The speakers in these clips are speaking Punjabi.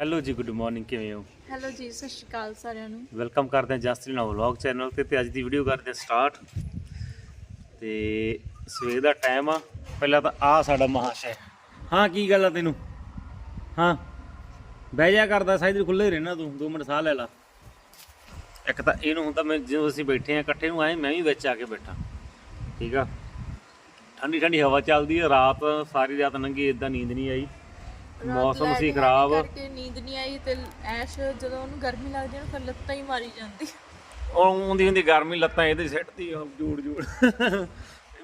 ਹੈਲੋ ਜੀ ਗੁੱਡ ਮਾਰਨਿੰਗ ਕਿਵੇਂ ਹੋ? ਹੈਲੋ ਜੀ ਸਤਿ ਸ਼੍ਰੀ ਅਕਾਲ ਸਾਰਿਆਂ ਨੂੰ। ਵੈਲਕਮ ਕਰਦੇ ਹਾਂ ਜਸਟਿਨ ਨੋ ਵਲੌਗ ਚੈਨਲ ਤੇ ਤੇ ਅੱਜ ਦੀ ਵੀਡੀਓ ਕਰਦੇ ਹਾਂ ਸਟਾਰਟ ਤੇ ਸਵੇਰ ਦਾ ਟਾਈਮ ਆ ਪਹਿਲਾਂ ਤਾਂ ਆ ਸਾਡਾ ਮਹਾਸ਼ੈ ਹਾਂ ਕੀ ਗੱਲ ਆ ਤੈਨੂੰ? ਹਾਂ ਬਹਿ ਜਾ ਕਰਦਾ ਸਾਈਡ ਖੁੱਲੇ ਰਹਿਣਾ ਤੂੰ 2 ਮਿੰਟ ਸਾਹ ਲੈ ਲਾ। ਇੱਕ ਤਾਂ ਇਹਨੂੰ ਹੁੰਦਾ ਮੈਂ ਜਦੋਂ ਅਸੀਂ ਬੈਠੇ ਆ ਇਕੱਠੇ ਨੂੰ ਆਏ ਮੈਂ ਵੀ ਵਿੱਚ ਆ ਕੇ ਬੈਠਾ। ਠੀਕ ਆ? ਠੰਡੀ ਠੰਡੀ ਹਵਾ ਚੱਲਦੀ ਹੈ ਰਾਤ ਸਾਰੀ ਰਾਤ ਲੰਘੀ ਇਦਾਂ ਨੀਂਦ ਨਹੀਂ ਆਈ। ਮੌਸਮ ਸੀ ਖਰਾਬ। ਕਰਕੇ ਨੀਂਦ ਨਹੀਂ ਆਈ ਤੇ ਐਸ਼ ਜਦੋਂ ਉਹਨੂੰ ਗਰਮੀ ਲੱਗਦੀ ਹੈ ਨਾ ਫਿਰ ਲੱਤਾਂ ਹੀ ਮਾਰੀ ਜਾਂਦੀ। ਆਉਂਦੀ ਹੁੰਦੀ ਗਰਮੀ ਲੱਤਾਂ ਇਹਦੇ ਸਿੱਟਦੀ ਆ ਜੂੜ ਜੂੜ।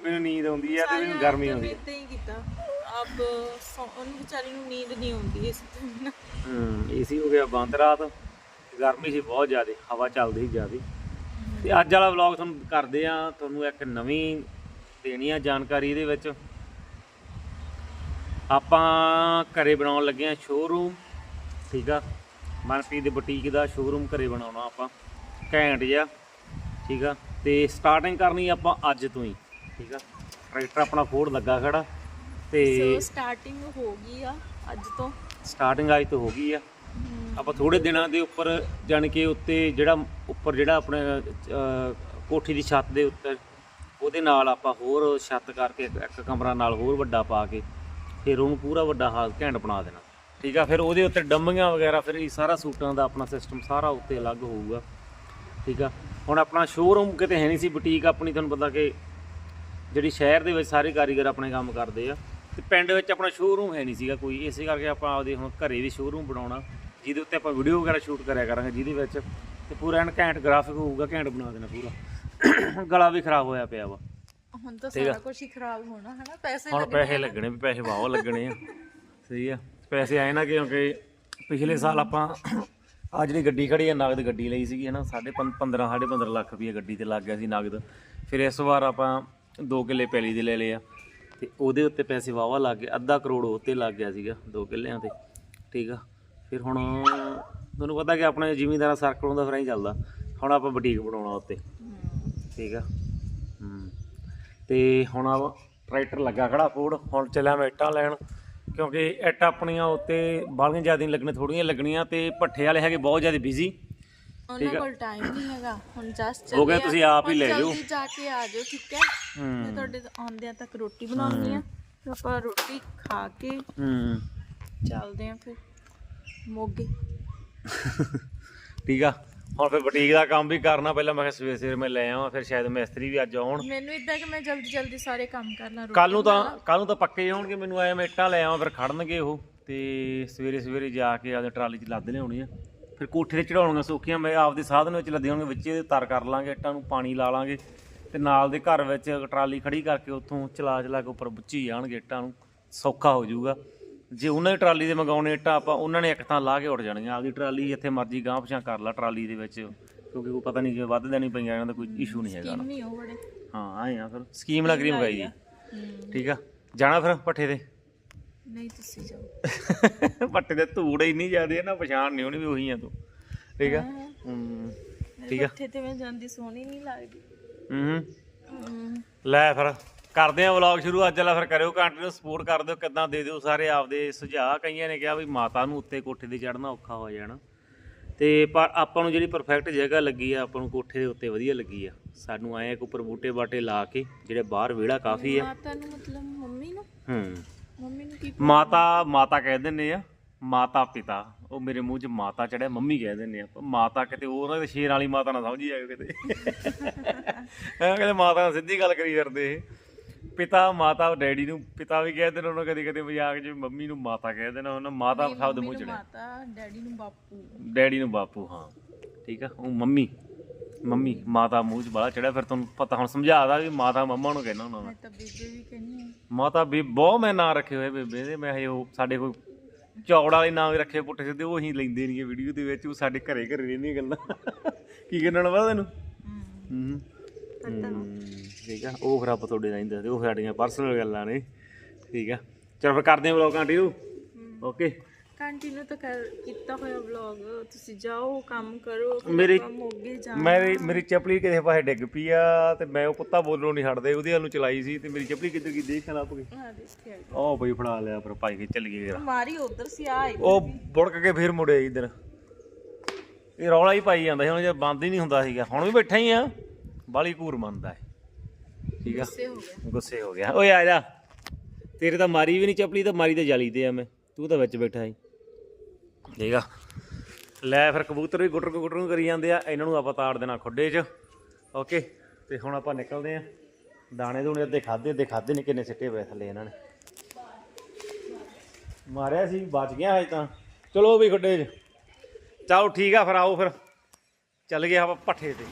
ਮੈਨੂੰ ਨੀਂਦ ਆਉਂਦੀ ਆ ਤੇ ਮੈਨੂੰ ਗਰਮੀ ਆਉਂਦੀ ਆ। ਇਦਾਂ ਹੀ ਕੀਤਾ। ਸੌ- ਉਹਨੂੰ ਵਿਚਾਰੀ ਨੂੰ ਨੀਂਦ ਨਹੀਂ ਆਉਂਦੀ ਇਸ ਤਰ੍ਹਾਂ ਹੂੰ ਏਸੀ ਹੋ ਗਿਆ ਬੰਦ ਰਾਤ। ਗਰਮੀ ਸੀ ਬਹੁਤ ਜ਼ਿਆਦਾ ਹਵਾ ਚੱਲਦੀ ਸੀ ਜ਼ਿਆਦਾ। ਤੇ ਅੱਜ ਵਾਲਾ ਵਲੌਗ ਤੁਹਾਨੂੰ ਕਰਦੇ ਆ ਤੁਹਾਨੂੰ ਇੱਕ ਨਵੀਂ ਦੇਣੀ ਆ ਜਾਣਕਾਰੀ ਇਹਦੇ ਵਿੱਚ। ਆਪਾਂ ਘਰੇ ਬਣਾਉਣ ਲੱਗੇ ਆ ਸ਼ੋਰੂਮ ਠੀਕ ਆ? ਮਨਪ੍ਰੀਤ ਦੇ ਬੁਟੀਕ ਦਾ ਸ਼ੋਰੂਮ ਘਰੇ ਬਣਾਉਣਾ ਆਪਾਂ ਘੈਂਟ ਜਿਹਾ ਠੀਕ ਆ? ਤੇ ਸਟਾਰਟਿੰਗ ਕਰਨੀ ਆਪਾਂ ਅੱਜ ਤੋਂ ਹੀ ਠੀਕ ਆ? ਟਰੈਕਟਰ ਆਪਣਾ ਫੋੜ ਲੱਗਾ ਖੜਾ ਤੇ ਸੋ ਸਟਾਰਟਿੰਗ ਹੋ ਗਈ ਆ ਅੱਜ ਤੋਂ। ਸਟਾਰਟਿੰਗ ਅੱਜ ਤੋਂ ਹੋ ਗਈ ਆ। ਆਪਾਂ ਥੋੜੇ ਦਿਨਾਂ ਦੇ ਉੱਪਰ ਜਾਣ ਕੇ ਉੱਤੇ ਜਿਹੜਾ ਉੱਪਰ ਜਿਹੜਾ ਆਪਣੇ ਕੋਠੀ ਦੀ ਛੱਤ ਦੇ ਉੱਤੇ ਉਹਦੇ ਨਾਲ ਆਪਾਂ ਹੋਰ ਛੱਤ ਕਰਕੇ ਇੱਕ ਕਮਰਾ ਨਾਲ ਹੋਰ ਵੱਡਾ ਪਾ ਕੇ ਫਿਰ ਉਹਨੂੰ ਪੂਰਾ ਵੱਡਾ ਹਾਲ ਘੈਂਟ ਬਣਾ ਦੇਣਾ। ਠੀਕ ਆ, ਫਿਰ ਉਹਦੇ ਉੱਤੇ ਡੰਮੀਆਂ ਵਗੈਰਾ, ਫਿਰ ਇਹ ਸਾਰਾ ਸੂਟਾਂ ਦਾ ਆਪਣਾ ਸਿਸਟਮ ਸਾਰਾ ਉੱਤੇ ਅਲੱਗ ਹੋਊਗਾ। ਠੀਕ ਆ, ਹੁਣ ਆਪਣਾ ਸ਼ੋਰੂਮ ਕਿਤੇ ਹੈ ਨਹੀਂ ਸੀ ਬੁਟੀਕ ਆਪਣੀ ਤੁਹਾਨੂੰ ਪਤਾ ਕਿ ਜਿਹੜੀ ਸ਼ਹਿਰ ਦੇ ਵਿੱਚ ਸਾਰੇ ਕਾਰੀਗਰ ਆਪਣੇ ਕੰਮ ਕਰਦੇ ਆ, ਤੇ ਪਿੰਡ ਵਿੱਚ ਆਪਣਾ ਸ਼ੋਰੂਮ ਹੈ ਨਹੀਂ ਸੀਗਾ ਕੋਈ। ਇਸੇ ਕਰਕੇ ਆਪਾਂ ਆਪਦੇ ਹੁਣ ਘਰੇ ਵੀ ਸ਼ੋਰੂਮ ਬਣਾਉਣਾ, ਜਿਹਦੇ ਉੱਤੇ ਆਪਾਂ ਵੀਡੀਓ ਵਗੈਰਾ ਸ਼ੂਟ ਕਰਿਆ ਕਰਾਂਗੇ ਜਿਹਦੇ ਵਿੱਚ, ਤੇ ਪੂਰਾ ਐਨ ਘੈਂਟ ਗ੍ਰਾਫਿਕ ਹੋਊਗਾ, ਘੈਂਟ ਬਣਾ ਦੇਣਾ ਪੂਰਾ। ਗਲਾ ਵੀ ਖਰਾਬ ਹੋਇਆ ਪਿਆ ਵਾ। ਹੁਣ ਤਾਂ ਸਾਰਾ ਕੁਝ ਹੀ ਖਰਾਬ ਹੋਣਾ ਹੈ ਨਾ ਪੈਸੇ ਹੁਣ ਪੈਸੇ ਲੱਗਣੇ ਵੀ ਪੈਸੇ ਵਾਹ ਲੱਗਣੇ ਆ। ਸਹੀ ਆ। ਪੈਸੇ ਆਏ ਨਾ ਕਿਉਂਕਿ ਪਿਛਲੇ ਸਾਲ ਆਪਾਂ ਆ ਜਿਹੜੀ ਗੱਡੀ ਖੜੀ ਆ ਨਗਦ ਗੱਡੀ ਲਈ ਸੀਗੀ ਹਨਾ? ਸਾਢੇ 15 ਸਾਢੇ 15 ਲੱਖ ਰੁਪਏ ਗੱਡੀ ਤੇ ਲੱਗ ਗਿਆ ਸੀ ਨਗਦ। ਫਿਰ ਇਸ ਵਾਰ ਆਪਾਂ 2 ਕਿੱਲੇ ਪੈਲੀ ਦੇ ਲੈ ਲਏ ਆ। ਤੇ ਉਹਦੇ ਉੱਤੇ ਪੈਸੇ ਵਾਵਾ ਲੱਗ ਗਏ। ਅੱਧਾ ਕਰੋੜ ਉੱਤੇ ਲੱਗ ਗਿਆ ਸੀਗਾ 2 ਕਿੱਲਿਆਂ ਤੇ। ਠੀਕ ਆ। ਫਿਰ ਹੁਣ ਤੁਹਾਨੂੰ ਪਤਾ ਕਿ ਆਪਣੇ ਜ਼ਿਮੀਂਦਾਰਾਂ ਸਰਕਲ ਹੁੰਦਾ ਫਿਰ ਐਂ ਚੱਲਦਾ। ਹੁਣ ਆਪਾਂ ਬੁਟੀਕ ਬਣਾਉਣਾ ਉੱਤੇ। ਠੀਕ ਆ। ਹੂੰ। ਤੇ ਹੁਣ ਆ ਟਰੈਕਟਰ ਲੱਗਾ ਖੜਾ ਫੋੜ ਹੁਣ ਚੱਲਿਆ ਮੈਂ ਇੱਟਾਂ ਲੈਣ ਕਿਉਂਕਿ ਇੱਟਾਂ ਆਪਣੀਆਂ ਉੱਤੇ ਬਾਹਲੀਆਂ ਜ਼ਿਆਦਾ ਨਹੀਂ ਲੱਗਣੇ ਥੋੜੀਆਂ ਲੱਗਣੀਆਂ ਤੇ ਭੱਠੇ ਵਾਲੇ ਹੈਗੇ ਬਹੁਤ ਜ਼ਿਆਦਾ ਬਿਜ਼ੀ ਉਹਨਾਂ ਕੋਲ ਟਾਈਮ ਨਹੀਂ ਹੈਗਾ। ਹੁਣ ਜਸਟ ਹੋ ਗਿਆ ਤੁਸੀਂ ਆਪ ਹੀ ਲੈ ਜਾਓ ਜਲਦੀ ਜਾ ਕੇ ਆ ਜਾਓ ਠੀਕ ਹੈ? ਮੈਂ ਤੁਹਾਡੇ ਆਉਂਦਿਆਂ ਤੱਕ ਰੋਟੀ ਬਣਾਉਣੀ ਆ ਆਪਾਂ ਰੋਟੀ ਖਾ ਕੇ ਹੂੰ। ਚੱਲਦੇ ਆ ਫਿਰ। ਮੋਗੇ। ਠੀਕ ਆ। ਹੁਣ ਫਿਰ ਬੁਟੀਕ ਦਾ ਕੰਮ ਵੀ ਕਰਨਾ ਪਹਿਲਾਂ ਮੈਂ ਕਿਹਾ ਸਵੇਰੇ ਸਵੇਰੇ ਮੈਂ ਲੈ ਆਵਾਂ ਫਿਰ ਸ਼ਾਇਦ ਮਿਸਤਰੀ ਵੀ ਅੱਜ ਆਉਣ। ਮੈਨੂੰ ਇਦਾਂ ਕਿ ਮੈਂ ਜਲਦੀ ਜਲਦੀ ਸਾਰੇ ਕੰਮ ਕਰ ਲਾਂ ਕੱਲ ਨੂੰ ਤਾਂ ਕੱਲ ਨੂੰ ਤਾਂ ਪੱਕੇ ਆਉਣਗੇ ਮੈਨੂੰ ਆਇਆ ਮੈਂ ਇੱਟਾਂ ਲੈ ਆਵਾਂ ਫਿਰ ਖੜਨਗੇ ਉਹ ਤੇ ਸਵੇਰੇ ਸਵੇਰੇ ਜਾ ਕੇ ਆਪਦੇ ਟਰਾਲੀ 'ਚ ਲੱਦ ਲਿਆਉਣੀ ਆ। ਫਿਰ ਕੋਠੇ ਤੇ ਚੜਾਉਣੀਆਂ ਸੌਖੀਆਂ ਮੈਂ ਆਪਦੇ ਸਾਧਨ ਵਿੱਚ ਲੱਦੇ ਹੋਣਗੇ ਵਿੱਚ ਤਰ ਕਰ ਲਾਂਗੇ ਇੱਟਾਂ ਨੂੰ ਪਾਣੀ ਲਾ ਲਾਂਗੇ ਤੇ ਨਾਲ ਦੇ ਘਰ ਵਿੱਚ ਟਰਾਲੀ ਖੜੀ ਕਰਕੇ ਉੱਥੋਂ ਚਲਾ ਚਲਾ ਕੇ ਉੱਪਰ ਬੁੱਚੀ ਜਾਣਗੇ ਇੱਟਾਂ ਨੂੰ ਸੌਖਾ ਹੋ ਜਾਊਗਾ। ਜੇ ਉਹਨਾਂ ਦੀ ਟਰਾਲੀ ਦੇ ਮੰਗਾਉਣੇ ਇੱਟਾਂ ਆਪਾਂ ਉਹਨਾਂ ਨੇ ਇੱਕ ਥਾਂ ਲਾ ਕੇ ਉੱਡ ਜਾਣੀਆਂ। ਆਪਦੀ ਟਰਾਲੀ ਜਿੱਥੇ ਮਰਜ਼ੀ ਗਾਂਹ ਪਛਾਂ ਕਰ ਲਾ ਟਰਾਲੀ ਦੇ ਵਿੱਚ ਕਿਉਂਕਿ ਕੋਈ ਪਤਾ ਨਹੀਂ ਜੇ ਵੱਧ ਦੇਣੀ ਪਈਆਂ ਇਹਨਾਂ ਦਾ ਕੋਈ ਇਸ਼ੂ ਨਹੀਂ ਹੈਗਾ ਕਿੰਨੀ ਹੋ ਬੜੇ। ਹਾਂ ਆਏ ਆ ਫਿਰ। ਸਕੀਮ ਲੱਗ ਰਹੀ ਮਗਾਈ ਦੀ। ਠੀਕ ਆ। ਜਾਣਾ ਫਿਰ ਪੱਠੇ ਤੇ? ਨਹੀਂ ਤੁਸੀਂ ਜਾਓ। ਪੱਟੇ ਦੇ ਧੂੜ ਇੰਨੀ ਜ਼ਿਆਦੇ ਆ ਨਾ ਪਛਾਣ ਨਹੀਂ ਹੋਣੀ ਵੀ ਉਹੀ ਆ ਤੂੰ। ਠੀਕ ਆ? ਹੂੰ। ਠੀਕ ਆ। ਇੱਥੇ ਤੇ ਮੈਂ ਜਾਂਦੀ ਸੋਹਣੀ ਨਹੀਂ ਲੱਗਦੀ। ਹੂੰ ਹਮ, ਲੈ ਫਿਰ। ਕਰਦੇ ਆ ਵਲੌਗ ਸ਼ੁਰੂ। ਅੱਜ ਵਾਲਾ ਫਿਰ ਕਰਿਓ ਕੰਟੀਨਿਊ ਸਪੋਰਟ ਕਰ ਦਿਓ ਕਿੱਦਾਂ ਦੇ ਦਿਓ ਸਾਰੇ ਆਪਦੇ ਸੁਝਾਅ। ਕਈਆਂ ਨੇ ਕਿਹਾ ਵੀ ਮਾਤਾ ਨੂੰ ਉੱਤੇ ਕੋਠੇ ਤੇ ਚੜਨਾ ਔਖਾ ਹੋ ਜਾਣਾ। ਤੇ ਪਰ ਆਪਾਂ ਨੂੰ ਜਿਹੜੀ ਪਰਫੈਕਟ ਜਗ੍ਹਾ ਲੱਗੀ ਆ ਆਪਾਂ ਨੂੰ ਕੋਠੇ ਦੇ ਉੱਤੇ ਵਧੀਆ ਲੱਗੀ ਆ। ਸਾਨੂੰ ਆਏ ਇੱਕ ਉੱਪਰ ਬੂਟੇ ਬਾਟੇ ਲਾ ਕੇ ਜਿਹੜੇ ਬਾਹਰ ਵਿਹੜਾ ਕਾਫੀ ਆ। ਮਾਤਾ ਨੂੰ ਮਤਲਬ ਮੰਮੀ ਨੂੰ? ਹੂੰ। ਮੰਮੀ ਨੂੰ ਕੀ ਮਾਤਾ ਮਾਤਾ ਕਹਿ ਦਿੰਦੇ ਆ ਮਾਤਾ ਪਿਤਾ। ਉਹ ਮੇਰੇ ਮੂੰਹ 'ਚ ਮਾਤਾ ਚੜਿਆ ਮੰਮੀ ਕਹਿ ਦਿੰਦੇ ਆ। ਮਾਤਾ ਕਿਤੇ ਉਹ ਨਾ ਸ਼ੇਰ ਵਾਲੀ ਮਾਤਾ ਨਾ ਸਮਝੀ ਜਾਇਓ ਕਿਤੇ। ਐ ਕਹਿੰਦੇ ਮਾਤਾ ਨਾਲ ਸਿੱਧੀ ਗੱਲ ਕਰੀ ਫਿਰਦੇ ਇਹ। ਪਿਤਾ ਮਾਤਾ ਡੈਡੀ ਨੂੰ ਪਿਤਾ ਵੀ ਕਹਿ ਦੇਣਾ ਉਹਨਾਂ ਕਦੇ ਕਦੇ ਮਜ਼ਾਕ 'ਚ ਮੰਮੀ ਨੂੰ ਮਾਤਾ ਕਹਿ ਦੇਣਾ ਉਹਨਾਂ ਮਾਤਾ ਸ਼ਬਦ ਮੂੰਹ ਚੜਿਆ ਮਾਤਾ ਡੈਡੀ ਨੂੰ ਬਾਪੂ। ਡੈਡੀ ਨੂੰ ਬਾਪੂ ਹਾਂ। ਠੀਕ ਆ? ਉਹ ਮੰਮੀ ਮੰਮੀ ਮਾਤਾ ਮੂੰਹ 'ਚ ਬਾਲਾ ਚੜਿਆ ਫਿਰ ਤੁਹਾਨੂੰ ਪਤਾ ਹੁਣ ਸਮਝਾਦਾ ਵੀ ਮਾਤਾ ਮੰਮਾ ਨੂੰ ਕਹਿਣਾ ਉਹਨਾਂ ਮੈਂ ਤਾਂ ਬੇਬੇ ਵੀ ਕਹਿੰਦੀ ਹਾਂ। ਮਾਤਾ ਵੀ ਬਹੁਤ ਮੈਂ ਨਾਂ ਰੱਖੇ ਹੋਏ ਬੇਬੇ ਦੇ ਮੈਂ ਹਜੇ ਉਹ ਸਾਡੇ ਕੋਈ ਚੌੜ ਵਾਲੇ ਨਾਂ ਵੀ ਰੱਖੇ ਪੁੱਠੇ ਸਿੱਧੇ ਉਹ ਅਸੀਂ ਲੈਂਦੇ ਨਹੀਂ ਵੀਡੀਓ ਦੇ ਵਿੱਚ ਉਹ ਸਾਡੇ ਘਰੇ ਘਰੇ ਰਹਿੰਦੀਆਂ ਗੱਲਾਂ। ਕੀ ਕਹਿਣਾ ਵਾ ਤੈਨੂੰ? ਹਮ, ਹੂੰ। ਠੀਕ ਆ। ਉਹ ਫਿਰ ਆਪਾਂ ਤੁਹਾਡੇ ਨਾਲ ਦੱਸਦੇ ਉਹ ਸਾਡੀਆਂ ਪਰਸਨਲ ਗੱਲਾਂ ਨੇ। ਠੀਕ ਆ। ਚਲ ਫਿਰ ਕਰਦੇ ਹਾਂ ਵਲੌਗ ਕੰਟੀਨਿਊ ਓਕੇ ਕੰਟੀਨਿਊ ਤਾਂ ਕਰ ਕੀਤਾ ਹੋਇਆ ਵਲੌਗ ਤੁਸੀਂ ਜਾਓ ਕੰਮ ਕਰੋ ਫਿਰ ਮੇਰੀ- ਆਪਾਂ ਮੋਗੇ ਜਾ ਮੇਰੀ ਮੇਰੀ ਚਪਲੀ ਕਿਸੇ ਪਾਸੇ ਡਿੱਗ ਪਈ ਆ ਤੇ ਮੈਂ ਉਹ ਪੁੱਤਾ ਬੋਲਣੋਂ ਨਹੀਂ ਹਟਦੇ। ਉਹਦੇ ਵੱਲ ਨੂੰ ਚਲਾਈ ਸੀ ਤੇ ਮੇਰੀ ਚਪਲੀ ਕਿੱਧਰ ਗਈ? ਦੇਖ ਲੱਭ ਗਈ ਹਾਂ ਦੇਖਿਆ। ਉਹ ਬਈ ਫੜਾ ਲਿਆ ਪਰ ਭਾਈ ਕੇ ਚੱਲ ਗਏ ਮਾਰੀ ਉਧਰ ਸੀ ਆ ਉਹ ਬੁੜਕ ਕੇ ਫੇਰ ਮੁੜਿਆ ਇਧਰ। ਇਹ ਰੌਲਾ ਹੀ ਪਾਈ ਜਾਂਦਾ ਸੀ ਹੁਣ ਜੇ ਬੰਦ ਹੀ ਨਹੀਂ ਹੁੰਦਾ ਸੀਗਾ। ਹੁਣ ਵੀ ਬੈਠਾ ਹੀ ਆ। ਬਾਲੀ ਘੂਰ ਮੰਨਦਾ ਹੈ ਠੀਕ ਆ? ਗੁੱਸੇ ਹੋ ਗਿਆ। ਗੁੱਸੇ ਹੋ ਗਿਆ। ਓਏ ਆ ਜਾ। ਤੇਰੇ ਤਾਂ ਮਾਰੀ ਵੀ ਨਹੀਂ ਚਪਲੀ ਤਾਂ ਮਾਰੀ ਤਾਂ ਜਾਲੀ ਤੇ ਆ ਮੈਂ। ਤੂੰ ਤਾਂ ਵਿੱਚ ਬੈਠਾ ਸੀ ਠੀਕ ਆ? ਲੈ ਫਿਰ ਕਬੂਤਰ ਵੀ ਗੁੱਟਰ ਗੁੱਟਰ ਨੂੰ ਕਰੀ ਜਾਂਦੇ ਆ। ਇਹਨਾਂ ਨੂੰ ਆਪਾਂ ਤਾੜ ਦੇਣਾ ਖੁੱਡੇ 'ਚ। ਓਕੇ। ਤੇ ਹੁਣ ਆਪਾਂ ਨਿਕਲਦੇ ਆ। ਦਾਣੇ ਦੂਣੇ ਅੱਧੇ ਖਾਦੇ ਅੱਧੇ ਖਾਦੇ ਨੇ ਕਿੰਨੇ ਸਿੱਟੇ ਪਏ ਥੱਲੇ ਇਹਨਾਂ ਨੇ। ਮਾਰਿਆ ਸੀ ਬਚ ਗਿਆ ਹਜੇ ਤਾਂ। ਚਲੋ ਵੀ ਖੁੱਡੇ 'ਚ। ਚਲੋ ਠੀਕ ਆ ਫਿਰ ਆਓ ਫਿਰ। ਚੱਲ ਗਏ ਆਪਾਂ ਪੱਠੇ ਤੇ।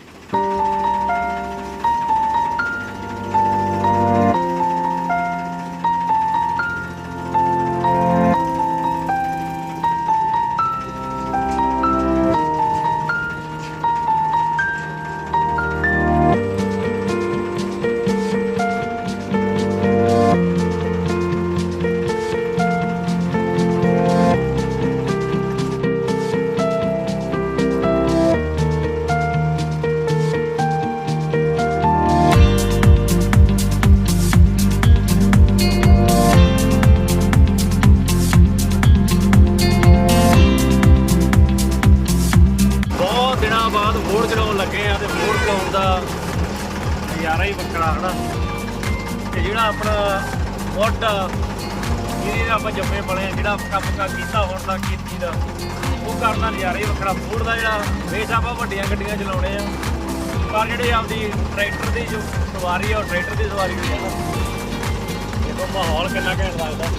ਜਿਹੜਾ ਕੰਮ ਕਾ ਕੀਤਾ, ਹੁਣ ਦਾ ਕੀਤੀ ਦਾ। ਉਹ ਕਰਨਾ ਨਜ਼ਾਰੇ ਵੱਖਰਾ ਮੋੜ ਦਾ ਜਿਹੜਾ ਬੇਸ਼ ਆਪਾਂ ਵੱਡੀਆਂ ਗੱਡੀਆਂ ਚਲਾਉਣੇ ਆ। ਪਰ ਜਿਹੜੇ ਆਪਦੀ ਟਰੈਕਟਰ ਦੀ ਜੋ ਸਵਾਰੀ ਆ, ਉਹ ਟਰੈਕਟਰ ਦੀ ਸਵਾਰੀ ਹੋਈ ਆ ਦੇਖੋ ਮਾਹੌਲ ਕਿੰਨਾ ਘੈਂਟ ਲੱਗਦਾ।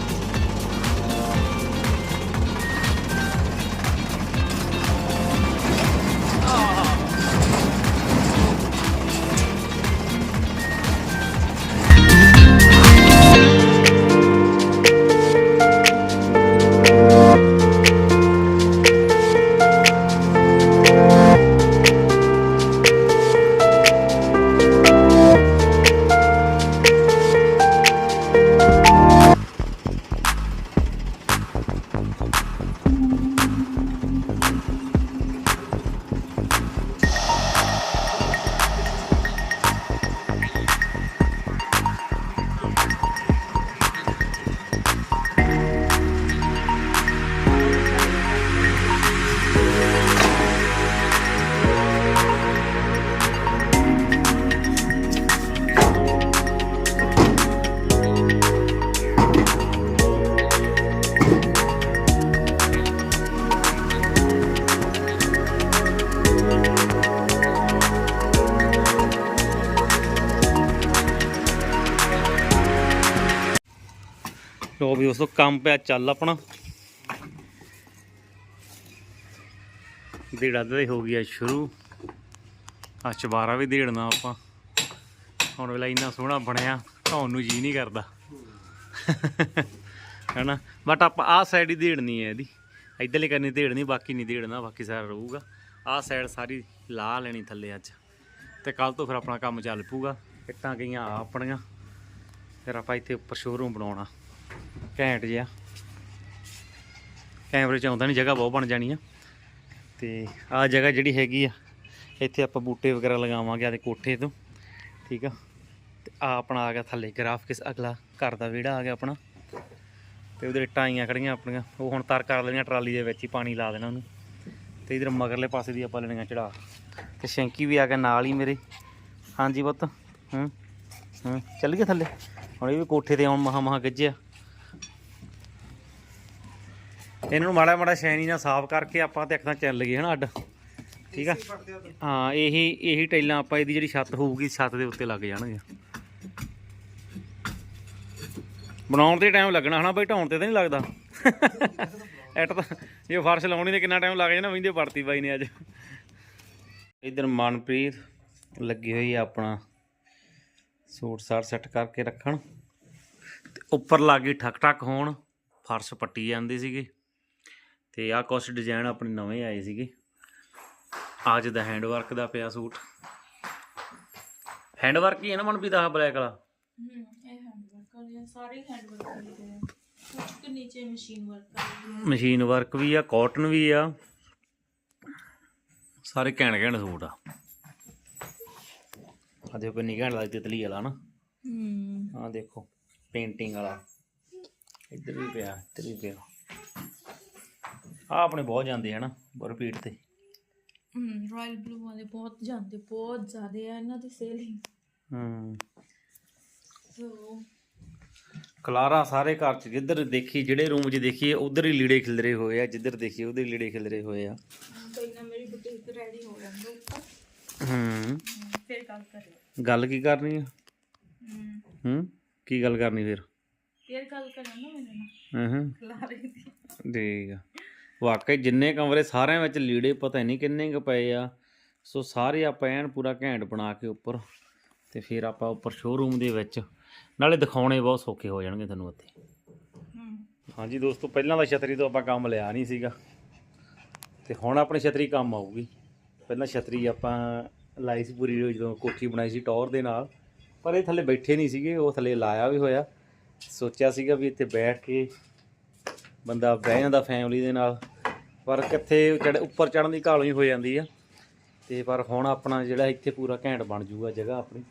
ਲੋ ਵੀ ਉਸ ਤੋਂ ਕੰਮ ਪਿਆ ਚੱਲ ਆਪਣਾ। ਦੇੜਾ ਦੇ ਹੋ ਗਿਆ ਸ਼ੁਰੂ। ਆ ਚਵਾਰਾ ਵੀ ਦੇੜਨਾ ਆਪਾਂ। ਹੁਣ ਵੇਲਾ ਇੰਨਾ ਸੋਹਣਾ ਬਣਿਆ, ਧੌਣ ਨੂੰ ਜੀ ਨਹੀਂ ਕਰਦਾ। ਹੈਨਾ? ਬਟ ਆਪਾਂ ਆਹ ਸਾਈਡ ਹੀ ਦੇੜਨੀ ਹੈ ਇਹਦੀ। ਇਧਰਲੇ ਕਰਨੀ ਦੇੜਨੀ ਬਾਕੀ ਨਹੀਂ ਦੇੜਨਾ ਬਾਕੀ ਸਾਰਾ ਰਹੂਗਾ। ਆਹ ਸਾਈਡ ਸਾਰੀ ਲਾ ਲੈਣੀ ਥੱਲੇ ਅੱਜ। ਤੇ ਕੱਲ ਤੋਂ ਫਿਰ ਆਪਣਾ ਕੰਮ ਚੱਲ ਪੂਗਾ ਇੱਟਾਂ ਗਈਆਂ ਆ ਆਪਣੀਆਂ। ਫਿਰ ਆਪਾਂ ਇੱਥੇ ਉੱਪਰ ਸ਼ੋਰੂਮ ਬਣਾਉਣਾ। ਘੈਂਟ ਜਿਹਾ। ਕੈਮਰੇ 'ਚ ਆਉਂਦਾ ਨਹੀਂ ਜਗ੍ਹਾ ਬਹੁਤ ਬਣ ਜਾਣੀ ਆ। ਤੇ ਆਹ ਜਗ੍ਹਾ ਜਿਹੜੀ ਹੈਗੀ ਆ, ਇੱਥੇ ਆਪਾਂ ਬੂਟੇ ਵਗੈਰਾ ਲਗਾਵਾਂਗੇ ਆਦੇ ਕੋਠੇ ਤੋਂ, ਠੀਕ ਆ। ਤੇ ਆ ਆਪਣਾ ਆ ਗਿਆ ਥੱਲੇ ਗ੍ਰਾਫਿਕਸ, ਅਗਲਾ ਘਰ ਦਾ ਵਿਹੜਾ ਆ ਗਿਆ ਆਪਣਾ। ਤੇ ਉਹਦੇ ਟਾਈਆਂ ਖੜੀਆਂ ਆਪਣੀਆਂ, ਉਹ ਹੁਣ ਤਰ ਕਰ ਲੈਣੀਆਂ ਟਰਾਲੀ ਦੇ ਵਿੱਚ ਹੀ, ਪਾਣੀ ਲਾ ਦੇਣਾ ਉਹਨੂੰ। ਤੇ ਇਧਰ ਮਗਰਲੇ ਪਾਸੇ ਦੀ ਆਪਾਂ ਲੈਣੀਆਂ ਚੜਾ। ਤੇ ਸ਼ੈਂਕੀ ਵੀ ਆ ਗਿਆ ਨਾਲ ਹੀ ਮੇਰੇ। ਹਾਂਜੀ ਪੁੱਤ, ਹੂੰ ਹੂੰ ਚੱਲ ਗਏ ਥੱਲੇ। ਹੁਣ ਇਹ ਵੀ ਕੋਠੇ ਤੇ ਆਉਣ ਮਹਾ ਮਹਾ ਗੱਜਿਆ। ਇਹਨਾਂ ਨੂੰ ਮਾੜਾ ਮਾੜਾ ਸ਼ੈਨੀ ਨਾਲ ਸਾਫ਼ ਕਰਕੇ ਆਪਾਂ ਤੇ ਇੱਕ ਤਾਂ ਚੱਲ ਗਏ ਹਨਾ ਅੱਡ? ਠੀਕ ਆ? ਹਾਂ, ਇਹੀ ਇਹੀ ਟਾਈਲਾਂ ਆਪਾਂ ਇਹਦੀ ਜਿਹੜੀ ਛੱਤ ਹੋਊਗੀ, ਛੱਤ ਦੇ ਉੱਤੇ ਲੱਗ ਜਾਣਗੇ ਬਣਾਉਣ ਤੇ ਟਾਈਮ ਲੱਗਣਾ ਹਨਾ ਬਈ, ਢਾਉਣ ਤੇ ਤਾਂ ਨਹੀਂ ਲੱਗਦਾ। ਐਟ ਤਾਂ ਜੇ ਫਰਸ਼ ਲਾਉਣੀ ਤੇ ਕਿੰਨਾ ਟਾਈਮ ਲੱਗ ਜਾਣਾ ਵਹਿੰਦੇ ਵਰਤੀ ਬਾਈ ਨੇ ਅੱਜ। ਇਧਰ ਮਨਪ੍ਰੀਤ ਲੱਗੀ ਹੋਈ ਆ ਆਪਣਾ ਸੂਟ ਸਾਟ ਸੈੱਟ ਕਰਕੇ ਰੱਖਣ। ਤੇ ਉੱਪਰ ਲੱਗੀ ਠਕ ਠਕ ਹੋਣ, ਫਰਸ਼ ਪੱਟੀ ਜਾਂਦੀ ਸੀਗੀ। ਤੇ ਆਹ ਕੁਝ ਡਿਜ਼ਾਈਨ ਆਪਣੇ ਨਵੇਂ ਆਏ ਸੀਗੇ। ਅੱਜ ਦਾ ਹੈਂਡ ਵਰਕ ਦਾ ਪਿਆ ਸੂਟ। ਹੈਂਡ ਵਰਕ ਹੀ ਹੈ ਨਾ ਮਨਪ੍ਰੀਤ ਆਹ ਬਲੈਕ ਵਾਲਾ? ਮਸ਼ੀਨ ਵਰਕ ਵੀ ਆ। ਕਾਟਨ ਵੀ ਆ ਸਾਰੇ ਘੈਣ ਘੈਣ ਸੂਟ ਆ। ਆ ਦੇਖੋ ਕਿੰਨੀ ਘੈਂਟ ਲੱਗਦੀ ਤਿਤਲੀ ਵਾਲਾ ਨਾ। ਹੂੰ। ਦੇਖੋ ਪੇਂਟਿੰਗ ਵਾਲਾ। ਇੱਧਰ ਵੀ ਪਿਆ ਇੱਧਰ ਵੀ ਪਿਆ। ਆ ਆਪਣੇ ਬਹੁਤ ਜਾਂਦੇ ਹਨ ਰਿਪੀਟ ਤੇ। ਰਾਇਲ ਬਲੂ ਵਾਲੇ ਬਹੁਤ ਜਾਂਦੇ ਬਹੁਤ ਜ਼ਿਆਦੇ ਆ ਇਹਨਾਂ ਦੀ ਸੇਲਿੰਗ ਹੂੰ ਸੋ ਕਲਾਰਾ ਸਾਰੇ ਘਰ ਚ ਜਿੱਧਰ ਦੇਖੀ ਜਿਹੜੇ ਰੂਮ 'ਚ ਦੇਖੀਏ ਉਧਰ ਹੀ ਲੀੜੇ ਖਿਲਰੇ ਹੋਏ ਆ ਜਿੱਧਰ ਦੇਖੀਏ ਉਧਰ ਹੀ ਲੀੜੇ ਖਿਲਰੇ ਹੋਏ ਆ। ਪਹਿਲਾਂ ਮੇਰੀ ਬੁਟੀਕ ਰੈਡੀ ਹੋ ਜਾਂਦਾ ਉੱਪਰ। ਹੂੰ ਫਿਰ ਗੱਲ ਕਰਿਓ ਗੱਲ ਕੀ ਕਰਨੀ ਆ? ਹੂੰ ਕੀ ਗੱਲ ਕਰਨੀ ਫਿਰ? ਫਿਰ ਗੱਲ ਕਰਾਂ ਨਾ ਮੇਰੇ ਨਾਲ। ਹੂੰ ਹੂੰ ਖਲਾਰੇ ਦੀ। ਠੀਕ ਆ। ਵਾਕਈ ਜਿੰਨੇ ਕਮਰੇ ਸਾਰਿਆਂ ਵਿੱਚ ਲੀੜੇ ਪਤਾ ਨਹੀਂ ਕਿੰਨੇ ਕੁ ਪਏ ਆ। ਸੋ ਸਾਰੇ ਆਪਾਂ ਐਨ ਪੂਰਾ ਘੈਂਟ ਬਣਾ ਕੇ ਉੱਪਰ ਤੇ ਫਿਰ ਆਪਾਂ ਉੱਪਰ ਸ਼ੋਰੂਮ ਦੇ ਵਿੱਚ ਨਾਲੇ ਦਿਖਾਉਣੇ ਬਹੁਤ ਸੌਖੇ ਹੋ ਜਾਣਗੇ ਤੁਹਾਨੂੰ ਉੱਥੇ ਹਾਂਜੀ ਦੋਸਤੋ, ਪਹਿਲਾਂ ਤਾਂ ਛਤਰੀ ਤੋਂ ਆਪਾਂ ਕੰਮ ਲਿਆ ਨਹੀਂ ਸੀਗਾ। ਤੇ ਹੁਣ ਆਪਣੀ ਛਤਰੀ ਕੰਮ ਆਊਗੀ। ਪਹਿਲਾਂ ਛਤਰੀ ਆਪਾਂ ਲਾਈ ਸੀ ਪੂਰੀ ਜਦੋਂ ਕੋਠੀ ਬਣਾਈ ਸੀ ਟੌਰ ਦੇ ਨਾਲ। ਪਰ ਇਹ ਥੱਲੇ ਬੈਠੇ ਨਹੀਂ ਸੀਗੇ, ਉਹ ਥੱਲੇ ਲਾਇਆ ਵੀ ਹੋਇਆ। ਸੋਚਿਆ ਸੀਗਾ ਵੀ ਇੱਥੇ ਬੈਠ ਕੇ ਬੰਦਾ ਬਹਿ ਜਾਂਦਾ ਫੈਮਿਲੀ ਦੇ ਨਾਲ। ਪਰ ਕਿੱਥੇ ਚੜ੍ਹ ਉੱਪਰ ਚੜ੍ਹਨ ਦੀ ਘਾਲ ਹੀ ਹੋ ਜਾਂਦੀ ਆ। ਤੇ ਪਰ ਹੁਣ ਆਪਣਾ ਜਿਹੜਾ ਇੱਥੇ ਪੂਰਾ ਘੈਂਟ ਬਣ ਜੂਗਾ ਜਗ੍ਹਾ ਆਪਣੀ।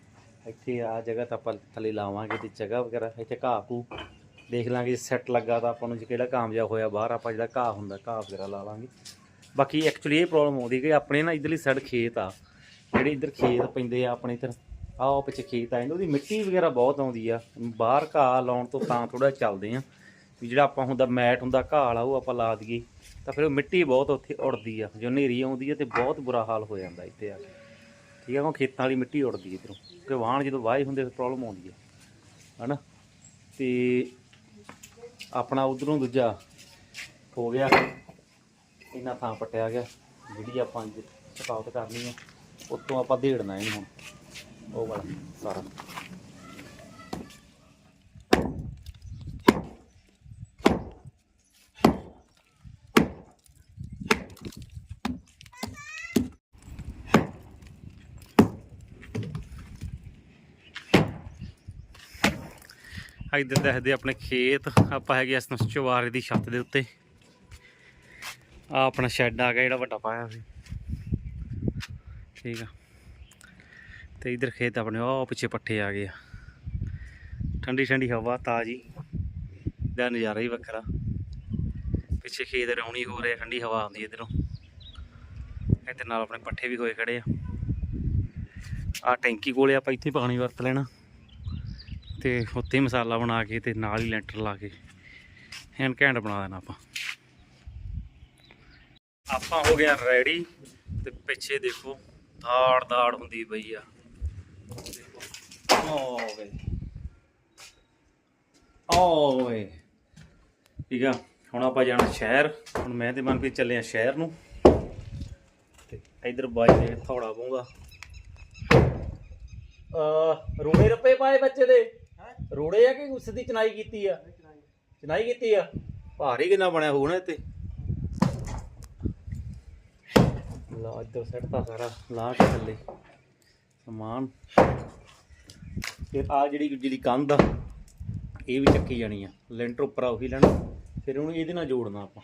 ਇੱਥੇ ਆ ਜਗ੍ਹਾ ਤਾਂ ਆਪਾਂ ਥੱਲੇ ਲਾਵਾਂਗੇ ਤੇ ਜਗ੍ਹਾ ਵਗੈਰਾ ਇੱਥੇ ਘਾਹ ਘੂ ਦੇਖ ਲਾਂਗੇ ਸੈੱਟ ਲੱਗਾ ਤਾਂ ਆਪਾਂ ਨੂੰ ਜੇ ਕਿਹੜਾ ਕਾਮਯਾਬ ਹੋਇਆ ਬਾਹਰ, ਆਪਾਂ ਜਿਹੜਾ ਘਾਹ ਹੁੰਦਾ, ਘਾਹ ਵਗੈਰਾ ਲਾ ਲਾਂਗੇ। ਬਾਕੀ ਐਕਚੁਅਲੀ ਇਹ ਪ੍ਰੋਬਲਮ ਆਉਂਦੀ ਕਿ ਆਪਣੇ ਨਾ ਇਧਰਲੀ ਸਾਈਡ ਖੇਤ ਆ, ਜਿਹੜੇ ਇਧਰ ਖੇਤ ਪੈਂਦੇ ਆ ਆਪਣੇ ਇਧਰ, ਆਹ ਪਿੱਛੇ ਖੇਤ ਆ ਜਾਂਦੇ ਉਹਦੀ ਮਿੱਟੀ ਵਗੈਰਾ ਬਹੁਤ ਆਉਂਦੀ ਆ। ਬਾਹਰ ਘਾਹ ਲਾਉਣ ਤੋਂ ਤਾਂ ਥੋੜਾ ਚੱਲਦੇ ਆ। ਵੀ ਜਿਹੜਾ ਆਪਾਂ ਹੁੰਦਾ ਮੈਟ ਹੁੰਦਾ ਘਾਲ ਆ, ਉਹ ਆਪਾਂ ਲਾ ਦਈਏ। ਤਾਂ ਫਿਰ ਉਹ ਮਿੱਟੀ ਬਹੁਤ ਉੱਥੇ ਉੜਦੀ ਆ। ਜੋ ਹਨੇਰੀ ਆਉਂਦੀ ਆ ਤੇ ਬਹੁਤ ਬੁਰਾ ਹਾਲ ਹੋ ਜਾਂਦਾ ਇੱਥੇ ਆ ਕੇ। ਠੀਕ ਆ, ਉਹ ਖੇਤਾਂ ਵਾਲੀ ਮਿੱਟੀ ਉੜਦੀ ਇਧਰੋਂ। ਕਿ ਵਾਹਣ ਜਦੋਂ ਵਾਹੀ ਹੁੰਦੇ ਫਿਰ ਪ੍ਰੋਬਲਮ ਆਉਂਦੀ ਆ। ਹਨਾ? ਤੇ ਆਪਣਾ ਉਧਰੋਂ ਦੂਜਾ ਹੋ ਗਿਆ। ਇਹਨਾਂ ਥਾਂ ਪੱਟਿਆ ਗਿਆ। ਜਿਹੜੀ ਆਪਾਂ ਅੱਜ ਕਰਨੀ ਆ, ਉੱਤੋਂ ਆਪਾਂ ਢੇੜਨਾ ਇਹਨੂੰ ਹੁਣ। ਉਹ ਵਾਲਾ ਸਾਰਾ। ਇੱਧਰ ਦੇਖਦੇ ਆਪਣੇ ਖੇਤ, ਆਪਾਂ ਹੈਗੇ ਇਸ ਨੂੰ ਚਵਾਰੇ ਦੀ ਛੱਤ ਦੇ ਉੱਤੇ। ਆ ਆਪਣਾ ਸ਼ੈੱਡ ਆ ਗਿਆ ਜਿਹੜਾ ਵੱਡਾ ਪਾਇਆ ਸੀ। ਠੀਕ ਆ। ਤੇ ਇਧਰ ਖੇਤ ਆਪਣੇ ਉਹ ਪਿੱਛੇ ਪੱਠੇ ਆ ਗਏ ਆ। ਠੰਡੀ ਠੰਡੀ ਹਵਾ, ਤਾਜੀ। ਦਾ ਨਜ਼ਾਰਾ ਹੀ ਵੱਖਰਾ। ਪਿੱਛੇ ਖੇਤ ਰੌਣੀ ਹੋ ਰਿਹਾ, ਠੰਡੀ ਹਵਾ ਆਉਂਦੀ ਇਧਰੋਂ। ਇਹਦੇ ਨਾਲ ਆਪਣੇ ਪੱਠੇ ਵੀ ਹੋਏ ਖੜੇ ਆ। ਆ ਟੈਂਕੀ ਕੋਲੇ ਆਪਾਂ ਇੱਥੇ ਪਾਣੀ ਵਰਤ ਲੈਣਾ। ਤੇ ਉੱਥੇ ਹੀ ਮਸਾਲਾ ਬਣਾ ਕੇ ਤੇ ਨਾਲ ਹੀ ਲੈਂਟਰ ਲਾ ਕੇ ਐਨ ਘੈਂਟ ਬਣਾ ਦੇਣਾ ਆਪਾਂ। ਆਪਾਂ ਹੋ ਗਿਆ ਰੈਡੀ ਤੇ ਪਿੱਛੇ ਦੇਖੋ ਧਾੜ ਧਾੜ ਹੁੰਦੀ ਪਈ ਆ। ਓਏ ਓਏ ਠੀਕ ਆ, ਹੁਣ ਆਪਾਂ ਜਾਣਾ ਸ਼ਹਿਰ। ਹੁਣ ਮੈਂ ਤੇ ਮਨਪ੍ਰੀਤ ਚੱਲੇ ਆ ਸ਼ਹਿਰ ਨੂੰ। ਤੇ ਇਧਰ ਬਾਈ ਨੇ ਥੋੜਾ ਪਊਗਾ ਅ ਰੂੜੇ ਰੱਪੇ ਪਾਏ ਬੱਚੇ ਦੇ। ਰੂੜੇ ਆ ਕਿ ਉਸ ਦੀ ਚਨਾਈ ਕੀਤੀ ਆ? ਚਨਾਈ ਕੀਤੀ ਆ? ਭਾਰੀ ਕਿੰਨਾ ਬਣਿਆ ਹੋਣਾ ਇੱਥੇ। ਲਾ ਇੱਧਰ ਸੈੱਟਤਾ ਸਾਰਾ ਲਾ ਕੇ ਥੱਲੇ। ਸਮਾਨ। ਫਿਰ ਆ ਜਿਹੜੀ ਜਿਹੜੀ ਕੰਧ ਆ ਇਹ ਵੀ ਚੱਕੀ ਜਾਣੀ ਆ। ਲੈਂਟਰ ਉੱਪਰ ਆ ਉਹੀ ਲੈਣਾ। ਫਿਰ ਉਹਨੂੰ ਇਹਦੇ ਨਾਲ ਜੋੜਨਾ ਆਪਾਂ।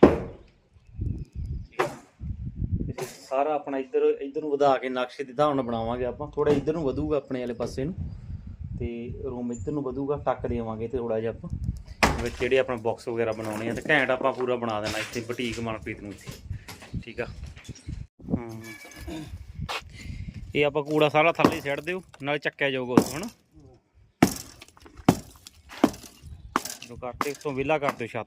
ਤੇ ਸਾਰਾ ਆਪਣਾ ਇੱਧਰ ਇੱਧਰ ਨੂੰ ਵਧਾ ਕੇ ਨਕਸ਼ੇ ਦੀ ਧਾਰਨ ਬਣਾਵਾਂਗੇ ਆਪਾਂ। ਥੋੜਾ ਇੱਧਰ ਨੂੰ ਵਧੂਗਾ ਆਪਣੇ ਵਾਲੇ ਪਾਸੇ ਨੂੰ। ਤੇ ਰੂਮ ਇੱਧਰ ਨੂੰ ਵਧੂਗਾ, ਟੱਕ ਦੇਵਾਂਗੇ ਤੇ ਥੋੜਾ ਜਿਹਾ ਆਪਾਂ। ਵਿੱਚ ਜਿਹੜੇ ਆਪਣਾ ਬਾਕਸ ਵਗੈਰਾ ਬਣਾਉਣੇ ਆ, ਤੇ ਘੈਂਟ ਆਪਾਂ ਪੂਰਾ ਬਣਾ ਦੇਣਾ ਇੱਥੇ, ਬੁਟੀਕ ਮਨਪ੍ਰੀਤ ਨੂੰ ਇੱਥੇ। ਠੀਕ ਆ? ਹਮ। ਇਹ ਆਪਾਂ ਕੂੜਾ ਸਾਰਾ ਥੱਲੇ ਛੱਡ ਦਿਓ, ਨਾਲ ਚੱਕਿਆ ਜਾਊਗਾ ਉੱਥੋਂ, ਹਨਾ? ਜੋ ਕਰਤੇ ਤੋਂ ਵਿਲਾ ਕਰ ਦਿਓ ਛੱਤ।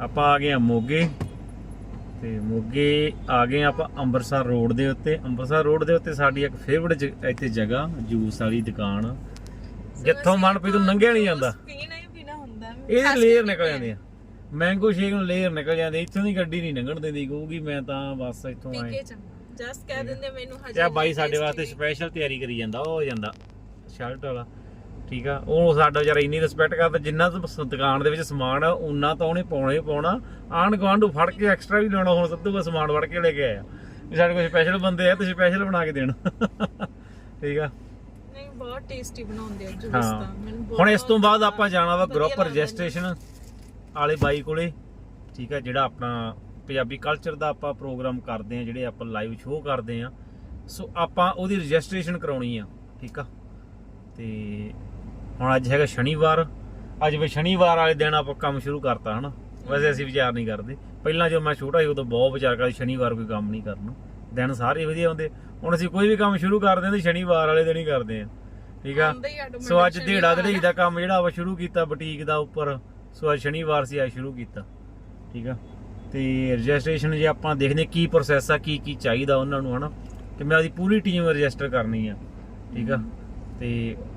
ਆਪਾਂ ਆ ਗਏ ਆ ਮੋਗੇ। ਤੇ ਮੋਗੇ ਆ ਗਏ ਆਪਾਂ ਅੰਮ੍ਰਿਤਸਰ ਰੋਡ ਦੇ ਉੱਤੇ। ਅੰਮ੍ਰਿਤਸਰ ਰੋਡ ਦੇ ਉੱਤੇ ਸਾਡੀ ਇੱਕ ਫੇਵਰਟ ਇੱਥੇ ਜਗ੍ਹਾ ਜੂਸ ਵਾਲੀ ਦੁਕਾਨ। ਜਿੱਥੋਂ ਮਨਪ੍ਰੀਤ ਨੂੰ ਲੰਘਿਆ ਨਹੀਂ ਜਾਂਦਾ। ਪੀਣਾ ਹੀ ਪੀਣਾ ਹੁੰਦਾ ਇਹ ਲੇਅਰ ਨਿਕਲ ਜਾਂਦੇ ਆ। ਮੈਂਗੋ ਸ਼ੇਕ ਨੂੰ ਲੇਅਰ ਨਿਕਲ ਜਾਂਦੇ ਇੱਥੋਂ ਦੀ ਗੱਡੀ ਨਹੀਂ ਲੰਘਣ ਦਿੰਦੀ ਕਹੂਗੀ ਮੈਂ ਤਾਂ ਬਸ ਇੱਥੋਂ ਆਏ। ਜਸਟ ਕਹਿ ਦਿੰਦੇ ਮੈਨੂੰ ਹਜੇ ਬਾਈ ਸਾਡੇ ਵਾਸਤੇ ਸਪੈਸ਼ਲ ਤਿਆਰੀ ਕਰੀ ਜਾਂਦਾ ਉਹ ਹੋ ਜਾਂਦਾ। ਸ਼ਰਟ ਵਾਲਾ। ਠੀਕ ਆ? ਉਹ ਸਾਡਾ ਵਿਚਾਰਾ ਇੰਨੀ ਰਿਸਪੈਕਟ ਕਰਦਾ ਜਿੰਨਾ ਦੁਕਾਨ ਦੇ ਵਿੱਚ ਸਮਾਨ ਆ ਉਨਾ ਤਾਂ ਉਹਨੇ ਪਾਉਣਾ ਹੀ ਪਾਉਣਾ। ਆਣ ਗਵਾਂਢੂ ਫੜ ਕੇ ਐਕਸਟਰਾ ਵੀ ਲਾਉਣਾ ਹੁਣ ਸੱਤੂ ਦਾ ਸਮਾਨ ਫੜ ਕੇ ਲੈ ਕੇ ਆਇਆ। ਵੀ ਸਾਡੇ ਕੋਲ ਸਪੈਸ਼ਲ ਬੰਦੇ ਆ ਤੇ ਸਪੈਸ਼ਲ ਬਣਾ ਕੇ ਦੇਣ। ਠੀਕ ਆ? ਨਹੀਂ ਬਹੁਤ ਟੇਸਟੀ ਬਣਾਉਂਦੇ ਆ ਜੂਸ। ਤਾਂ। ਮੈਨੂੰ ਬਹੁਤ ਹੁਣ ਇਸ ਤੋਂ ਬਾਅਦ ਆਪਾਂ ਜਾਣਾ ਵਾ ਗਰੁੱਪ ਰਜਿਸਟ੍ਰੇਸ਼ਨ ਵਾਲੇ ਬਾਈ ਕੋਲੇ। ਠੀਕ ਆ? ਜਿਹੜਾ ਆਪਣਾ ਪੰਜਾਬੀ ਕਲਚਰ ਦਾ ਆਪਾਂ ਪ੍ਰੋਗਰਾਮ ਕਰਦੇ ਆ ਜਿਹੜੇ ਆਪਾਂ ਲਾਈਵ ਸ਼ੋਅ ਕਰਦੇ ਆ। ਸੋ ਆਪਾਂ ਉਹਦੀ ਰਜਿਸਟ੍ਰੇਸ਼ਨ ਕਰਾਉਣੀ ਆ। ਠੀਕ ਆ? ਤੇ ਹੁਣ ਅੱਜ ਹੈਗਾ ਸ਼ਨੀਵਾਰ ਅੱਜ ਵੀ ਸ਼ਨੀਵਾਰ ਵਾਲੇ ਦਿਨ ਆਪਾਂ ਕੰਮ ਸ਼ੁਰੂ ਕਰਤਾ ਹਨਾ? ਵੈਸੇ ਅਸੀਂ ਵਿਚਾਰ ਨਹੀਂ ਕਰਦੇ। ਪਹਿਲਾਂ ਜਦੋਂ ਮੈਂ ਛੋਟਾ ਸੀ ਉਦੋਂ ਬਹੁਤ ਵਿਚਾਰ ਕਰਦਾ ਸ਼ਨੀਵਾਰ ਕੋਈ ਕੰਮ ਨਹੀਂ ਕਰਨਾ ਦਿਨ ਸਾਰੇ ਵਧੀਆ ਹੁੰਦੇ। ਹੁਣ ਅਸੀਂ ਕੋਈ ਵੀ ਕੰਮ ਸ਼ੁਰੂ ਕਰਦੇ ਹਾਂ ਤੇ ਸ਼ਨੀਵਾਰ ਵਾਲੇ ਦਿਨ ਹੀ ਕਰਦੇ ਆ ਠੀਕ ਆ? ਹੀ ਸੋ ਅੱਜ ਢੇੜਾ ਢੇੜੀ ਦਾ ਕੰਮ ਜਿਹੜਾ ਆਪਾਂ ਸ਼ੁਰੂ ਕੀਤਾ ਬੁਟੀਕ ਦਾ ਉੱਪਰ ਸੋ ਅੱਜ ਸ਼ਨੀਵਾਰ ਸੀ ਅੱਜ ਸ਼ੁਰੂ ਕੀਤਾ। ਠੀਕ ਆ? ਤੇ ਰਜਿਸਟ੍ਰੇਸ਼ਨ ਜੇ ਆਪਾਂ ਦੇਖਦੇ ਹਾਂ ਕੀ ਪ੍ਰੋਸੈਸ ਆ ਕੀ ਕੀ ਚਾਹੀਦਾ ਉਹਨਾਂ ਨੂੰ ਹਨਾ? ਤੇ ਮੈਂ ਆਪਦੀ ਪੂਰੀ ਟੀਮ ਰਜਿਸਟਰ ਕਰਨੀ ਆ। ਠੀਕ ਆ? ਤੇ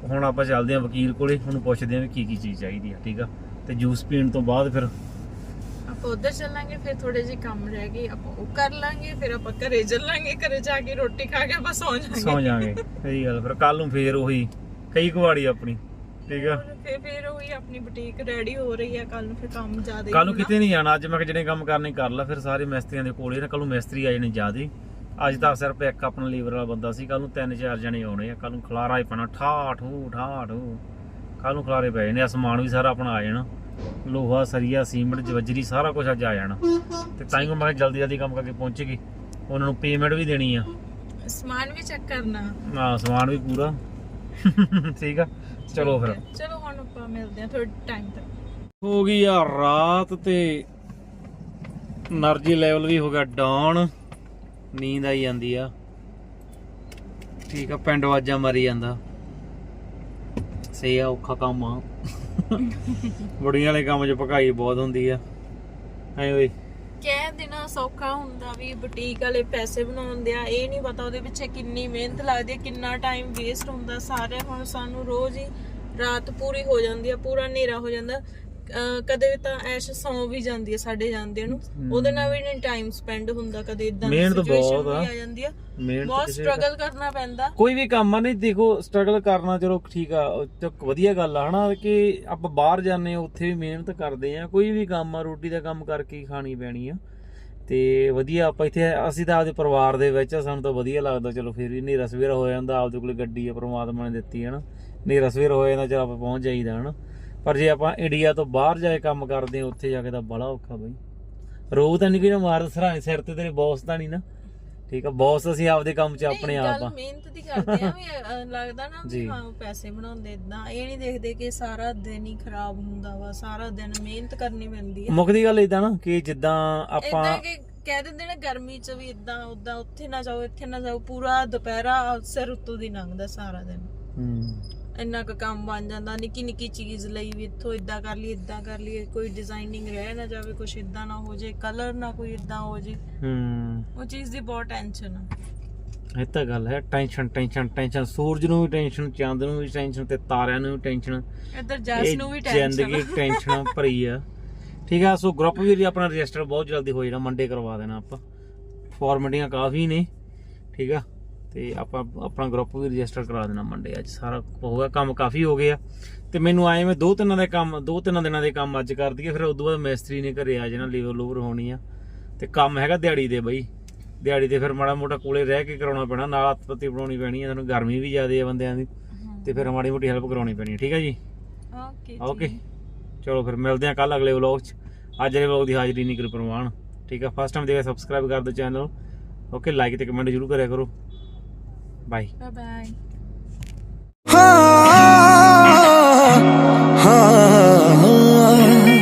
ਹੁਣ ਆਪਾਂ ਚੱਲਦੇ ਆ ਵਕੀਲ ਕੋਲੇ ਉਹਨੂੰ ਪੁੱਛਦੇ ਆ ਵੀ ਕੀ ਕੀ ਚੀਜ਼ ਚਾਹੀਦੀ ਆ ਠੀਕ ਆ? ਤੇ ਜੂਸ ਪੀਣ ਤੋਂ ਬਾਅਦ ਫਿਰ ਆਪਾਂ ਉਧਰ ਚੱਲਾਂਗੇ ਫਿਰ ਥੋੜੇ ਜਿਹੇ ਕੰਮ ਰਹਿ ਗਏ ਆਪਾਂ ਉਹ ਕਰ ਲਾਂਗੇ ਫਿਰ ਆਪਾਂ ਘਰੇ ਚੱਲਾਂਗੇ ਘਰੇ ਜਾ ਕੇ ਰੋਟੀ ਖਾ ਕੇ ਆਪਾਂ ਸੌਂ ਜਾਾਂਗੇ। ਸੌ ਜਾਾਂਗੇ ਸਹੀ ਗੱਲ ਫਿਰ ਕੱਲ ਨੂੰ ਫੇਰ ਉਹੀ ਕਈ ਕੁਵਾੜੀ ਆਪਣੀ ਠੀਕ ਆ? ਫਿਰ ਫਿਰ ਉਹੀ ਆਪਣੀ ਬੁਟੀਕ ਰੈਡੀ ਹੋ ਰਹੀ ਹੈ ਕੱਲ ਨੂੰ ਫਿਰ ਕੰਮ ਜ਼ਿਆਦਾ ਕੱਲ ਨੂੰ ਕਿਤੇ ਨਹੀਂ ਜਾਣਾ ਅੱਜ ਮੈਂ ਜਿਹੜੇ ਕੰਮ ਕਰਨੇ ਕਰ ਲਾ ਫਿਰ ਸਾਰੇ ਮਿਸਤਰੀਆਂ ਦੇ ਕੋਲੇ ਨਾ ਕੱਲ ਨੂੰ ਮਿਸਤਰੀ ਆ ਜਾਣੇ ਜ਼ਿਆਦੇ ਅੱਜ ਤਾਂ ਸਿਰਫ ਇੱਕ ਆਪਣਾ ਲੀਵਰ ਵਾਲਾ ਬੰਦਾ ਸੀ ਕੱਲ ਨੂੰ ਤਿੰਨ ਚਾਰ ਜਣੇ ਆਉਣੇ ਆ ਕੱਲ ਨੂੰ ਖਲਾਰਾ ਹੀ ਪੈਣਾ ਠਾਠ ਹੂ ਠਾਠ ਹੂ। ਕੱਲ ਨੂੰ ਖਲਾਰੇ ਪੈ ਜਾਣੇ ਆ ਸਮਾਨ ਵੀ ਸਾਰਾ ਆਪਣਾ ਆ ਜਾਣਾ। ਲੋਹਾ ਸਰੀਆ ਸੀਮਟ ਜਵਜਰੀ ਸਾਰਾ ਕੁਝ ਅੱਜ ਆ ਜਾਣਾ। ਤੇ ਤਾਂ ਹੀ ਮੈਂ ਜਲਦੀ ਜਲਦੀ ਕੰਮ ਕਰਕੇ ਪਹੁੰਚੇਗੀ ਉਹਨਾਂ ਨੂੰ ਪੇਮੈਂਟ ਵੀ ਦੇਣੀ ਆ। ਸਮਾਨ ਵੀ ਚੈੱਕ ਕਰਨਾ। ਹਾਂ ਸਮਾਨ ਵੀ ਪੂਰਾ। ਠੀਕ ਆ ਚਲੋ ਫਿਰ। ਚਲੋ ਹੁਣ ਆਪਾਂ ਮਿਲਦੇ ਆ ਥੋੜੇ ਟਾਈਮ ਤੱਕ। ਹੋ ਗਈ ਆ ਰਾਤ ਤੇ એનર્ਜੀ ਲੈਵਲ ਵੀ ਹੋ ਗਿਆ ਡਾਊਨ ਨੀਂਦ ਆਈ ਜਾਂਦੀ ਆ। ਠੀਕ ਆ ਪਿੰਡ ਵਾਜਾ ਮਰੀ ਜਾਂਦਾ। ਸੇ ਆ ਔਖਾ ਕੰਮ ਆ। ਬੁੜੀਆਂ ਵਾਲੇ ਕੰਮ 'ਚ ਭਕਾਈ ਬਹੁਤ ਹੁੰਦੀ ਆ। ਐ ਓਏ। ਕਹਿ ਦੇਣਾ ਸੌਖਾ ਹੁੰਦਾ ਵੀ ਬੁਟੀਕ ਵਾਲੇ ਪੈਸੇ ਬਣਾਉਂਦੇ ਆ ਇਹ ਨਹੀਂ ਪਤਾ ਉਹਦੇ ਪਿੱਛੇ ਕਿੰਨੀ ਮਿਹਨਤ ਲੱਗਦੀ ਹੈ ਕਿੰਨਾ ਟਾਈਮ ਵੇਸਟ ਹੁੰਦਾ। ਸਾਰੇ ਹੁਣ ਸਾਨੂੰ ਰੋਜ਼ ਹੀ ਰਾਤ ਪੂਰੀ ਹੋ ਜਾਂਦੀ ਆ ਪੂਰਾ ਹਨੇਰਾ ਹੋ ਜਾਂਦਾ। ਕਦੇ ਤਾਂ ਐਸ਼ ਸੌਂ ਵੀ ਜਾਂਦੀ ਹੈ ਸਾਡੇ ਜਾਂਦਿਆਂ ਨੂੰ। ਉਹਦੇ ਨਾਲ ਵੀ ਨਹੀਂ ਟਾਈਮ ਸਪੈਂਡ ਹੁੰਦਾ ਕਦੇ ਇਦਾਂ ਦੀ ਮਿਹਨਤ ਸਿਚੁਏਸ਼ਨ ਬਹੁਤ ਆ। ਵੀ ਆ ਜਾਂਦੀ ਆ। ਮਿਹਨਤ ਬਹੁਤ ਕਿਸੇ ਸਟਰਗਲ ਕਰਨਾ ਪੈਂਦਾ। ਕੋਈ ਵੀ ਕੰਮ ਆ ਨਹੀਂ ਦੇਖੋ ਸਟਰਗਲ ਕਰਨਾ ਚਲੋ ਠੀਕ ਆ ਉਹ ਵਧੀਆ ਗੱਲ ਆ ਹਨਾ ਕਿ ਆਪਾਂ ਬਾਹਰ ਜਾਂਦੇ ਆ ਉੱਥੇ ਵੀ ਮਿਹਨਤ ਕਰਦੇ ਆ ਕੋਈ ਵੀ ਕੰਮ ਆ ਰੋਟੀ ਦਾ ਕੰਮ ਕਰਕੇ ਹੀ ਖਾਣੀ ਪੈਣੀ ਆ। ਤੇ ਵਧੀਆ ਆਪਾਂ ਇੱਥੇ ਅਸੀਂ ਤਾਂ ਆਪਦੇ ਪਰਿਵਾਰ ਦੇ ਵਿੱਚ ਆ ਸਾਨੂੰ ਤਾਂ ਵਧੀਆ ਲੱਗਦਾ ਚਲੋ ਫਿਰ ਵੀ ਹਨੇਰਾ ਸਵੇਰਾ ਹੋ ਜਾਂਦਾ ਆਪਦੇ ਕੋਲੇ ਗੱਡੀ ਆ ਪ੍ਰਮਾਤਮਾ ਨੇ ਦਿੱਤੀ ਹੈ ਨਾ ਹਨੇਰਾ ਸਵੇਰਾ ਹੋ ਜਾਂਦਾ ਚਲ ਆਪਾਂ ਪਹੁੰਚ ਜਾਈਦਾ ਹਨਾ। ਪਰ ਜੇ ਆਪਾਂ ਇੰਡੀਆ ਤੋਂ ਬਾਹਰ ਜਾ ਕੇ ਕੰਮ ਕਰਦੇ ਆ ਉੱਥੇ ਜਾ ਕੇ ਤਾਂ ਬੜਾ ਔਖਾ ਬਈ। ਰੋਹ ਤਾਂ ਨਹੀਂ ਕੋਈ ਨਾ ਮਾਰ ਸਰਾਣੇ ਸਿਰ ਤੇ ਤੇਰੇ ਬੌਸ ਤਾਂ ਨਹੀਂ ਨਾ। ਠੀਕ ਆ ਬੌਸ ਅਸੀਂ ਆਪਦੇ ਕੰਮ 'ਚ ਆਪਣੇ ਆਪ ਆ। ਮਿਹਨਤ ਦੀ ਕਰਦੇ ਆ ਵੀ ਅਹ, ਲੱਗਦਾ ਨਾ ਜੀ। ਵੀ ਹਾਂ ਪੈਸੇ ਬਣਾਉਂਦੇ ਇਦਾਂ ਇਹ ਨਹੀਂ ਦੇਖਦੇ ਕਿ ਸਾਰਾ ਦਿਨ ਹੀ ਖਰਾਬ ਹੁੰਦਾ ਵਾ ਸਾਰਾ ਦਿਨ ਮਿਹਨਤ ਕਰਨੀ ਪੈਂਦੀ ਹੈ ਗੱਲ ਇਦਾਂ ਨਾ ਕਿ ਜਿੱਦਾਂ ਆਪਾਂ ਇਦਾਂ ਕਿ ਕਹਿ ਦਿੰਦੇ ਨੇ ਗਰਮੀ 'ਚ ਵੀ ਇਦਾਂ ਉਦਾਂ ਉੱਥੇ ਨਾ ਜਾਓ ਇੱਥੇ ਨਾ ਜਾਓ ਪੂਰਾ ਦੁਪਹਿਰਾ ਸਿਰ ਉੱਤੋਂ ਦੀ ਲੰਘਦਾ ਸਾਰਾ ਦਿਨ। ਹੂੰ। ਇੰਨਾ ਕੁ ਕੰਮ ਬਣ ਜਾਂਦਾ ਨਿੱਕੀ ਨਿੱਕੀ ਚੀਜ਼ ਲਈ ਵੀ ਇੱਥੋਂ ਇਦਾਂ ਕਰ ਲਈ ਇਦਾਂ ਕਰ ਲਈ ਕੋਈ ਡਿਜ਼ਾਈਨਿੰਗ ਰਹਿ ਨਾ ਜਾਵੇ ਕੁਝ ਇਦਾਂ ਨਾ ਹੋ ਜੇ ਕਲਰ ਨਾ ਕੋਈ ਇਦਾਂ ਹੋ ਜੇ। ਹੂੰ। ਉਹ ਚੀਜ਼ ਦੀ ਬਹੁਤ ਟੈਨਸ਼ਨ ਆ। ਇਹ ਤਾਂ ਗੱਲ ਹੈ ਟੈਨਸ਼ਨ ਟੈਨਸ਼ਨ ਟੈਨਸ਼ਨ ਸੂਰਜ ਨੂੰ ਵੀ ਟੈਨਸ਼ਨ ਚੰਦ ਨੂੰ ਵੀ ਟੈਨਸ਼ਨ ਤੇ ਤਾਰਿਆਂ ਨੂੰ ਵੀ ਟੈਨਸ਼ਨ ਇੱਧਰ ਜੈਸ ਨੂੰ ਵੀ ਜ਼ਿੰਦਗੀ ਟੈਨਸ਼ਨ ਟੈਨਸ਼ਨਾਂ ਭਰੀ ਆ। ਠੀਕ ਆ ਸੋ ਗਰੁੱਪ ਵੀ ਆਪਣਾ ਰਜਿਸਟਰ ਬਹੁਤ ਜਲਦੀ ਹੋ ਜਾਣਾ ਮੰਡੇ ਕਰਵਾ ਦੇਣਾ ਆਪਾਂ। ਫਾਰਮੈਟੀਆਂ ਕਾਫੀ ਨੇ ਠੀਕ ਆ। ਤੇ ਆਪਾਂ ਆਪਣਾ ਗਰੁੱਪ ਵੀ ਰਜਿਸਟਰ ਕਰਾ ਦੇਣਾ ਮੰਡੇ ਅੱਜ ਸਾਰਾ ਹੋ ਗਿਆ ਕੰਮ ਕਾਫੀ ਹੋ ਗਿਆ ਤੇ ਮੈਨੂੰ ਆਏ ਮੈਂ ਦੋ ਤਿੰਨਾਂ ਦੇ ਕੰਮ ਦੋ ਤਿੰਨਾਂ ਦਿਨਾਂ ਦੇ ਕੰਮ ਅੱਜ ਕਰ ਦਈਏ ਫਿਰ ਉਦੋਂ ਬਾਅਦ ਮਿਸਤਰੀ ਨੇ ਘਰੇ ਆ ਜਾਣਾ ਲੀਵਰ ਲੂਵਰ ਹੋਣੀ ਆ। ਤੇ ਕੰਮ ਹੈਗਾ ਦਿਹਾੜੀ ਦੇ ਬਈ। ਦਿਹਾੜੀ ਤੇ ਫਿਰ ਮਾੜਾ ਮੋਟਾ ਕੋਲੇ ਰਹਿ ਕੇ ਕਰਾਉਣਾ ਪੈਣਾ ਨਾਲ ਹੱਥ ਪੱਤੀ ਬਣਾਉਣੀ ਪੈਣੀ ਆ ਤੁਹਾਨੂੰ ਗਰਮੀ ਵੀ ਜ਼ਿਆਦੇ ਆ ਬੰਦਿਆਂ ਦੀ। ਤੇ ਫਿਰ ਮਾੜੀ ਮੋਟੀ ਹੈਲਪ ਕਰਾਉਣੀ ਪੈਣੀ ਠੀਕ ਆ ਜੀ? Okay okay. ਚਲੋ ਫਿਰ ਮਿਲਦੇ ਆ ਕੱਲ ਅਗਲੇ ਵਲੌਗ 'ਚ। ਅੱਜ ਦੇ ਵਲੌਗ ਦੀ ਹਾਜ਼ਰੀ ਨਹੀਂ ਕਰੀ ਪ੍ਰਮਾਣ ਠੀਕ ਆ? ਫਸਟ ਟਾਈਮ ਦੇਖਿਆ ਸਬਸਕ੍ਰਾਈਬ ਕਰ ਦਿਓ ਚੈਨਲ ਓਕੇ ਲਾਈਕ ਤੇ ਕਮੈਂਟ ਜ਼ਰੂਰ ਕਰਿਆ ਕਰੋ। ਬਾਏ ਬਾਏ ਬਾਏ ਹਾਂ ਹਾਂ